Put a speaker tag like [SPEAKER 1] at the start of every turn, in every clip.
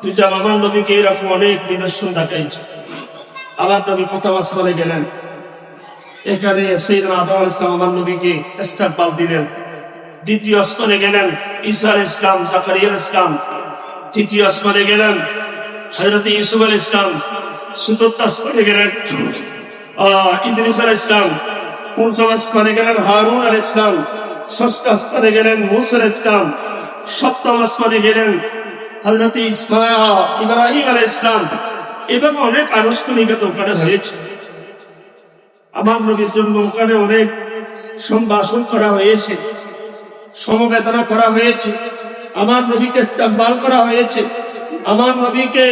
[SPEAKER 1] তুই যা আমার নবীকে এরকম অনেক নিদর্শন দেখাইছে। আমার নবী প্রথম আসমানে গেলেন। এখানে সেই আদম ইসলাম আমার নবীকে ইস্তাকবাল দিলেন। দ্বিতীয় আসমানে গেলেন ঈসা ইসলাম জাকারিয়া ইসলাম তৃতীয় আসমানে গেলেন হজরত ইউসুফ আল ইসলাম চতুর্থ আসমানে গেলেন ইদ্রিস আল ইসলাম পঞ্চম আসমানে গেলেন হারুন আল ইসলাম ষষ্ঠ আসমানে গেলেন মুসর ইসলাম সপ্তম আসমানে গেলেন হজরত ইসমায়া ইব্রাহিম আল ইসলাম এবং অনেক আনুষ্ঠানিকতা ওখানে হয়েছে। আমার নবীর জন্য ওখানে অনেক সম্ভাষণ করা হয়েছে, সমবেদনা করা হয়েছে, আমার নবীকে ইস্তেকবাল করা হয়েছে, আমার নবীকে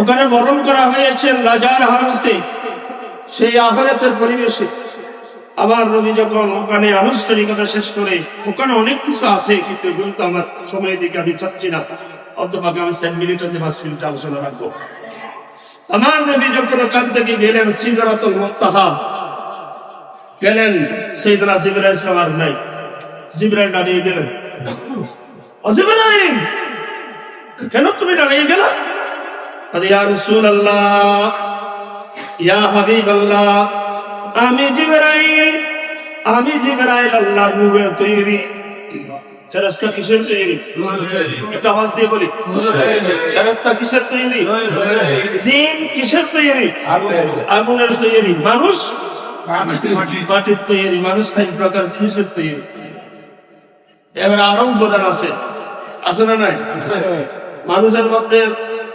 [SPEAKER 1] ওখানে বরণ করা হয়েছে রাজার হারতে সেই আহরাতের পরিবেশে। আমার নবী যখন ওখানে আনুষ্ঠানিকতা শেষ করে, ওখানে অনেক কিছু আছে, কিন্তু এগুলো আমার সময় দিকে আমি চাচ্ছি না। অন্তপাকে আমি সেন্ট মিনিট হতে পাঁচ মিনিট আলোচনা রাখব। আমার নবী যখন ওখান থেকে গেলেন, সিদরাতুল মুক্তাহা গেলেন, সেইদনা জিবরাইল ইসলাম নাই। জিবরাইল দাঁড়িয়ে গেলেন। অজিবরাইল কেন তুমি দাঁড়িয়ে গেলা? আরে ইয়া রাসূলুল্লাহ, ইয়া হাবিবাল্লাহ আমি জিবরাইল আমি জিবরাইল আল্লাহর নূরে তৈরি। ফেরেশতা কিসের তৈরি? একটা আওয়াজ দিয়ে বলি। ফেরেশতা কিসের তৈরি? জিন কিসের তৈরি? আগুনের তৈরি মানুষ। মাটির তৈরি মানুষ সাইন প্রকার জিনিসের তৈরি। এবার আরও উপাদান আছে। আছে না নাই? মানুষের মধ্যে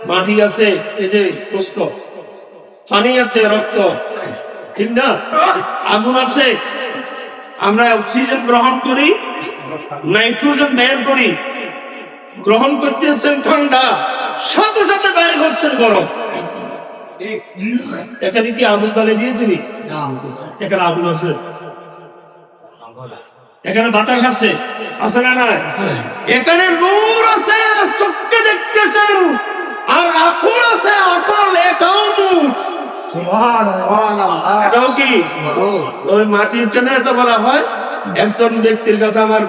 [SPEAKER 1] মাটি আছে, এই যে পুষ্প। পানি আছে, রক্ত। ঠিক না? আগুন আছে। আমরা অক্সিজেন গ্রহণ করি নাইট্রোজেন বের করি। গ্রহণ করতেছেন ঠান্ডা। সাথে সাথে বের হচ্ছেন গরম। এখানে কি আগুন দিয়েছিলি এখানে আগুন আছে। এখানে বাতাস আছে। আছে না না এখানে নূর আছে চোখকে দেখতেছেন। আর আকল আছে আকল এটাও কি? ওই মাটির কেন এটা বলা হয়? একজন ব্যক্তির কাছে আমার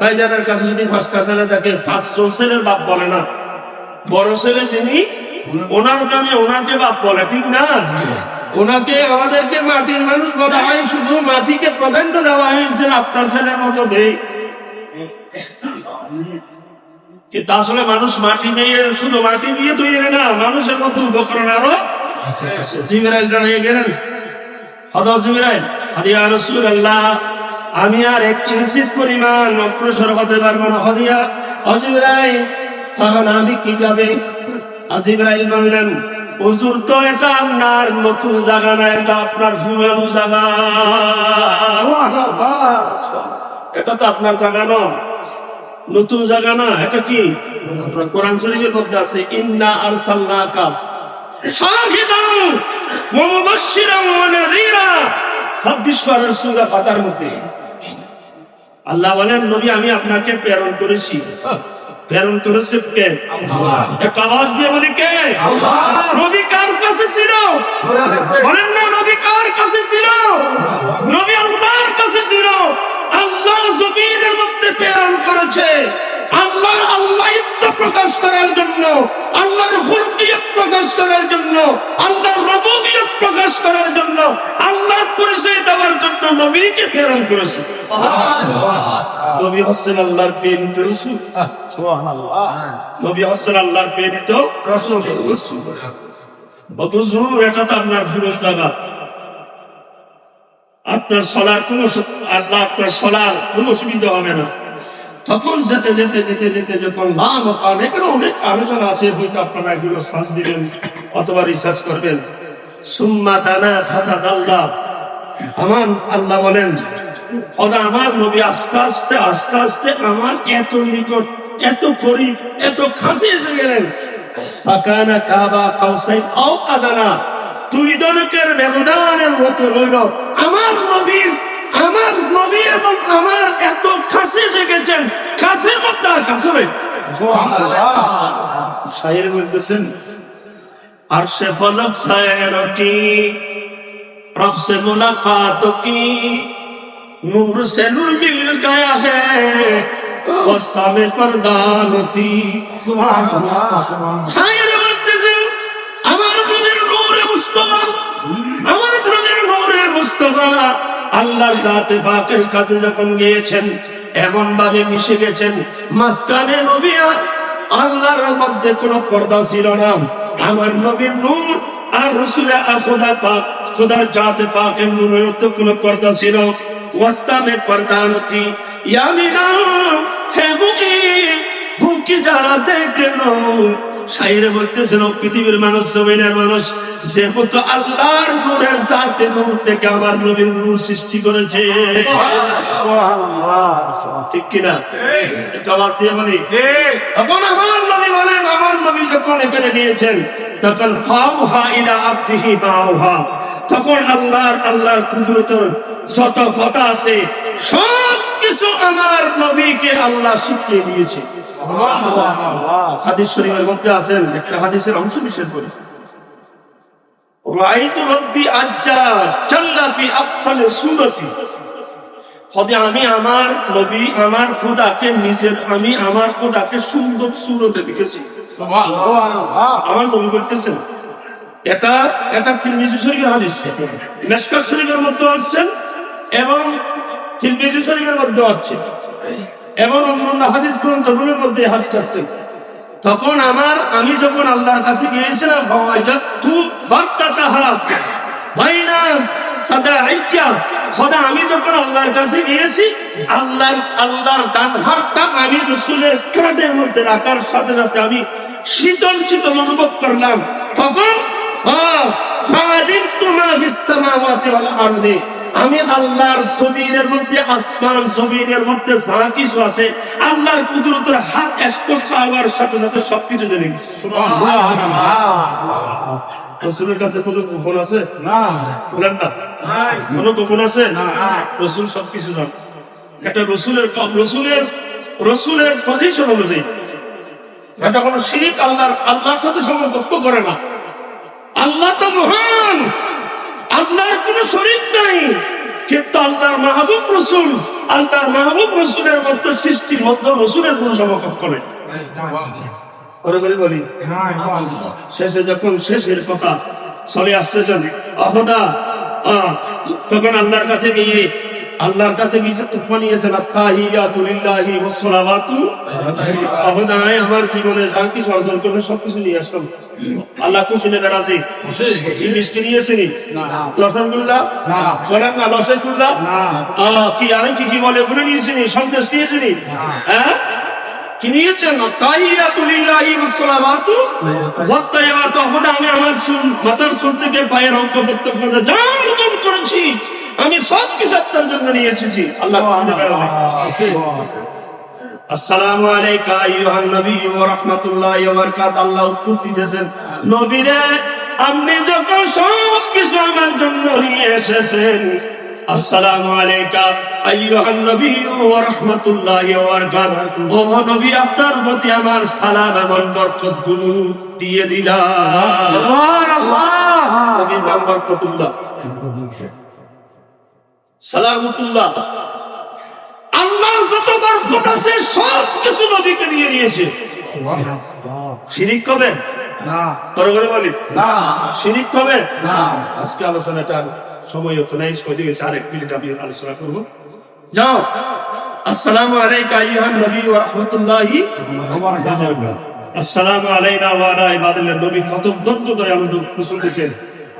[SPEAKER 1] ভাইজানের কাছে যদি ফার্স্ট ছেলে থাকে ফার্স্ট ছেলের বাপ বলে না। বড় ছেলে চিনি ওনার নামে ওনাকে বাপ বলে ঠিক না? ওনাকে আমাদেরকে মাটির মানুষ বলা হয় শুধু মাটিকে প্রাধান্য দেওয়া হয়েছে আপনার ছেলের মতো দেই কিন্তু আসলে মানুষ মাটি দিয়ে শুধু মাটি দিয়ে তৈরি না মানুষের মধ্যে উপকরণ আরও আমি আর এক ইঞ্চিত পরিমাণ অগ্রসর হতে পারব না। হদিয়া তখন আমি কি যাবে? আজিবরাইল বললেন, হুজুর তো এটা আপনার নতুন জায়গা না, এটা আপনার পুরানো জায়গা। এটা তো আপনার জায়গা না। নতুন জায়গা না, এটা কি? কোরআন শরীফের মধ্যে আছে, ইন্না আরসালনাকা শাহিদান ওয়া মুবাশশিরান ওয়া নাযীরা 26 পারার সূরা ফাতার মধ্যে। আল্লাহ বলেন নবী আমি আপনাকে প্রেরণ করেছি। প্রেরণ করেছে কে? একটা আওয়াজ দিয়ে বলি কে? নবী কার কাছে ছিল? বলেন। না নবী কার কাছে ছিল? প্রকাশ করার জন্য আল্লাহর হুলকিয়ত প্রকাশ করার জন্য আল্লাহর রবুবিয়ত প্রকাশ করার জন্য আল্লাহর পরিচয় দেওয়ার জন্য নবীকে প্রেরণ করেছে। নবী হচ্ছেন আল্লাহর প্রেরিত রসুল। নবী হচ্ছেন আল্লাহর প্রেরিত রসুল। অথচ এটা তো আপনার ফিরত জায়গা আপনার সলার কোন আল্লাহ আপনার সলার কোন অসুবিধা হবে না। তখন যেতে যেতে যেতে যেতে যখন লাভ পান এখানে অনেক আলোচনা আছে, হয়তো আপনারা এগুলো শ্বাস দিবেন অথবা রিসার্চ করবেন। সুম্মা দানা ফাতা আল্লাহ আমার আল্লাহ বলেন ওরা আমার নবী আস্তে আস্তে আস্তে আস্তে আমার এত নিকট, এত করিব এত খাসি এসে গেলেন। ফাকানা কাবা কাউসাইন আও আদানা। দুই জনকের ব্যবধানের মতো রইল। আমার নবী এবং আমার এত কাছে কাছে কাছে শাহের বলতেছেন আর সে ফলক কি? মুলাকাত কি? নূর সে নূর মিল গয়া প্রদান বলতেছেন আমার নবীর নূরে মুস্তফা আমার গ্রামের নূরে মুস্তফা আল্লাহর জাতে পাকের কাছে যখন গিয়েছেন এমন ভাবে মিশে গেছেন, মাঝখানে নবী আর আল্লাহর মধ্যে কোনো পর্দা ছিল না। আমার নবীর নূর আর রসুলের খোদা পাক খোদার জাতে পাকের নূরের তো কোনো পর্দা ছিল। ওয়াস্তামে পর্দা নতি ইয়ামিনা, হে বুকি বুকি যারা দেখেন সাইরে বলতেছেন ও পৃথিবীর মানুষ জমিনের মানুষ যেহেতু আল্লাহর নূরের জাতে নূর থেকে আমার নবীর নূর সৃষ্টি করেছে? ঠিক কিনা? একটা আওয়াজ দিয়ে বলি। আমার নবী বলেন আমার নবী যখন এখানে গিয়েছেন তখন ফাউহা ইলা আব্দিহি মাউহা তখন আল্লাহর আল্লাহর কুদরতের যত কথা আছে সব কিছু আমার নবীকে আল্লাহ শিখিয়ে দিয়েছে। হাদিস শরীফের মধ্যে আছেন একটা হাদিসের অংশ বিশেষ করি। রাইতু রব্বি আজ্জা জাল্লা আফসালে সূরতি। হতে আমি আমার নবী আমার খোদাকে নিজের আমি আমার খোদাকে সুন্দর সুরতে দেখেছি। আমার নবী বলতেছেন এটা এটা তিরমিজি শরীফের হাদিস। মেশকাত শরীফের মধ্যে আসছেন এবং তিরমিজি শরীফের মধ্যে আছে। এবং অন্যান্য হাদিস মধ্যে হাদিস আছে। তখন আমার আমি যখন আল্লাহর কাছে গিয়েছিলাম খোদা আমি যখন আল্লাহর কাছে গিয়েছি আল্লাহর আল্লাহর ডান হাতটা আমি রসুলের কাঁধের মধ্যে রাখার সাথে সাথে আমি শীতল শীতল অনুভব করলাম। তখন আহ, ফাআলিমতু মা ফিস সামাওয়াতি ওয়াল আরদি আমি আল্লাহর জমিনের মধ্যে আসমান জমিনের মধ্যে যা কিছু আছে আল্লাহর কুদরতের হাত স্পর্শ হওয়ার সাথে সাথে সবকিছু জেনে গেছি। রসুলের কাছে কোনো গোপন আছে? বলেন না। কোনো গোপন আছে? রসুল সবকিছু জান। এটা রসুলের রসুলের রসুলের পজিশন অনুযায়ী। এটা কোনো শিরিক আল্লাহর আল্লাহর সাথে সমকক্ষ করে না। আল্লাহ তো মহান! আল্লাহর কোন শরীর নাই। কিন্তু আল্লাহর মাহবুব রসুল, আল্লাহর মাহবুব রসুলের মতো সৃষ্টির মধ্যে রসুলের কোন সমকক্ষ করে বলি শেষে যখন শেষের কথা চলে আসছে যেন অহদা তখন আল্লাহর কাছে গিয়ে আল্লাহর কাছে গিয়ে তুফা নিয়েছেন আত্তাহিয়াতু লিল্লাহি ওয়াসসালাওয়াতু অহদা নাই আমার জীবনে যা কিছু অর্জন করবে সবকিছু নিয়ে আসলাম। আল্লাহ খুশি নেবে রাজি? কি মিষ্টি নিয়েছিনি রসগোল্লা বলেন না রসগোল্লা কি আরে কি কি বলে ওগুলো নিয়েছিনি সন্দেশ নিয়েছিনি হ্যাঁ? কি নিয়েছেন? তাইয়াতুলিল্লাহি ওয়াসসালামাতু ওয়াত্তাইয়াতু তখন আমি আমার চুল মাথার চুল থেকে পায়ের অঙ্ক প্রত্যেক যা অর্জন করেছি আমি সব কিছু আপনার জন্য নিয়ে এসেছি। আল্লাহ আসসালামু আলাইকা আইয়ুহান নবী ওয়া রাহমাতুল্লাহি ওয়া বারাকাতুহু আল্লাহ উত্তর দিতেছেন নবীরে আপনি যখন সব কিছু আমার জন্য নিয়ে এসেছেন আসসালামু আলাইকা আইয়ুহান নবী ওয়া রাহমাতুল্লাহি ওয়া বারাকাতুহু ও নবী আপনার প্রতি আমার সালাম এবং বরকতগুলো দিয়ে দিলাম। নবীর নাম বরকতুল্লাহ। সালামতুল্লাহ। আল্লাহ যত বরকত আছে সব কিছু নবীকে দিয়ে দিয়েছে। শিরিক কবে? করে করে বলি শিরিক কবে? আজকে আলোচনাটা সময় হতো নাই হয়ে গেছে আরেক মিনিট আমি আলোচনা করব। যাও। আসসালামু আলাইকা আইয়ুহান নবী ওয়া রাহমাতুল্লাহি। আসসালামু আলাইনা ওয়া আলা ইবাদিল্লাহ। নবী কত দন্ত দয়ালু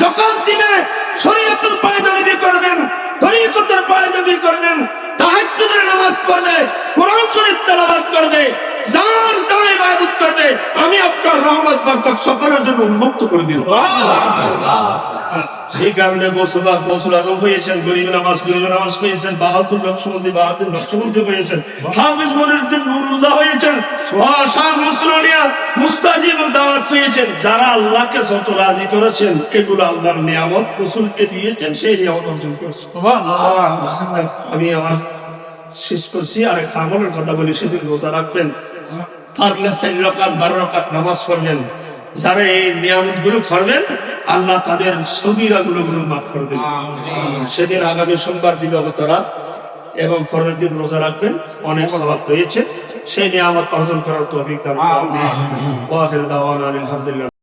[SPEAKER 1] জকাত দিবে, শরীয়তের পায়দাবি করবেন তরিকতের পায়দাবি করবেন তাহাজ্জুদের নামাজ পড়বে কোরআন শরীফ তেলাওয়াত করবে যার যার ইবাদত করবে আমি আপনার রহমত, বরকত সকলের জন্য উন্মুক্ত করে দিলাম। সেই কারণে গোসলা গোসল আজম হয়েছেন, গরিব নামাজ গরিব নামাজ হয়েছেন বাহাদুর লক্ষ্মণী বাহাদুর লক্ষ্মণী হয়েছেন। হাফিজ মনিরুদ্দিন নুরুল্লাহ হয়েছেন শাহ মুসলানিয়া মুস্তাজিব দাওয়াত হয়েছেন। যারা আল্লাহকে যত রাজি করেছেন, এগুলো আল্লাহর নিয়ামত, রসুলকে দিয়েছেন, সেই নিয়ামত অর্জন করেছেন। আমি আমার শেষ করছি, আর একটা আমলের কথা বলি, সেদিন রোজা রাখবেন। পারলে চারি রকাত, বারো রকাত নামাজ পড়বেন। যারা এই নিয়ামতগুলো করবেন আল্লাহ তাদের সবিরা গুলো গুলো মাফ করে দেবেন। সেদিন আগামী সোমবার দিবাগতরা এবং পরের দিন রোজা রাখবেন অনেক স্বভাব রয়েছে। সেই নিয়ামত অর্জন করার তৌফিক দান করুন। ওয়া আলহামদুলিল্লাহ